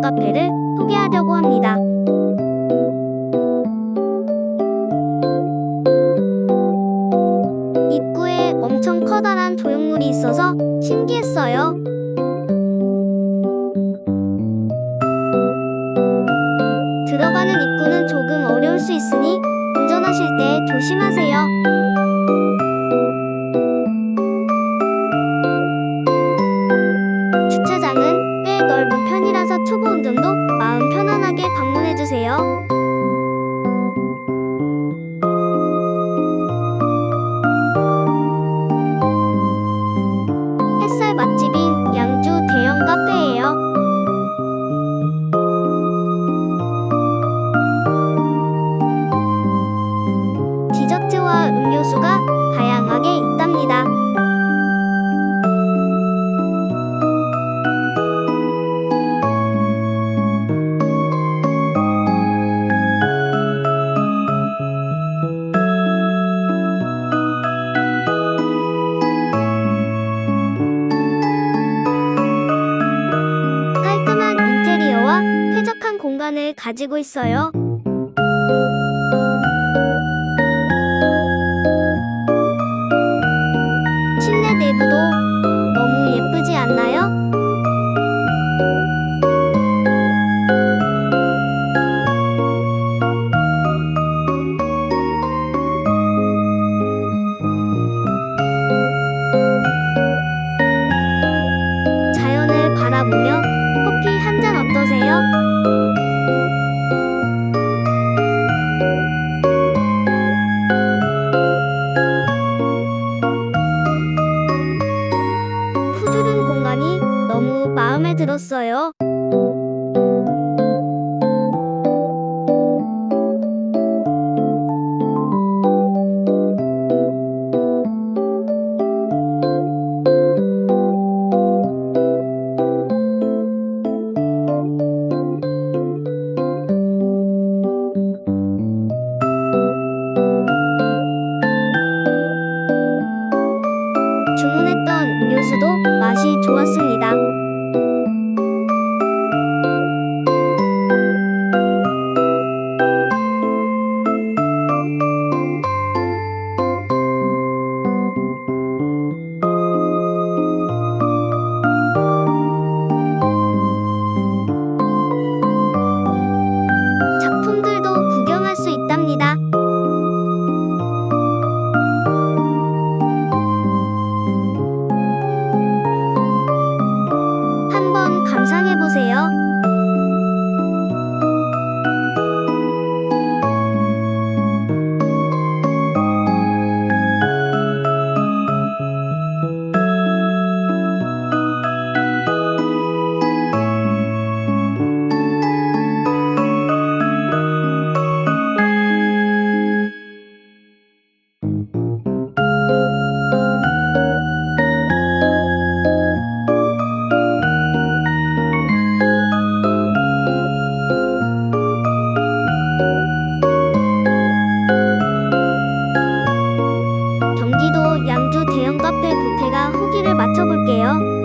카페를 소개하려고 합니다. 입구에 엄청 커다란 조형물이 있어서 신기했어요. 들어가는 입구는 조금 어려울 수 있으니 운전하실 때 조심하세요. 초보 운전도 마음 편안하게 방문해 주세요. 공간을 가지고 있어요. 실내 내부도 너무 예쁘지 않나요? 자연을 바라보며 마음에 음. 들었어요. 주문했던 음료수도 맛이 좋았습니다. 감상해보세요. 맞춰볼게요.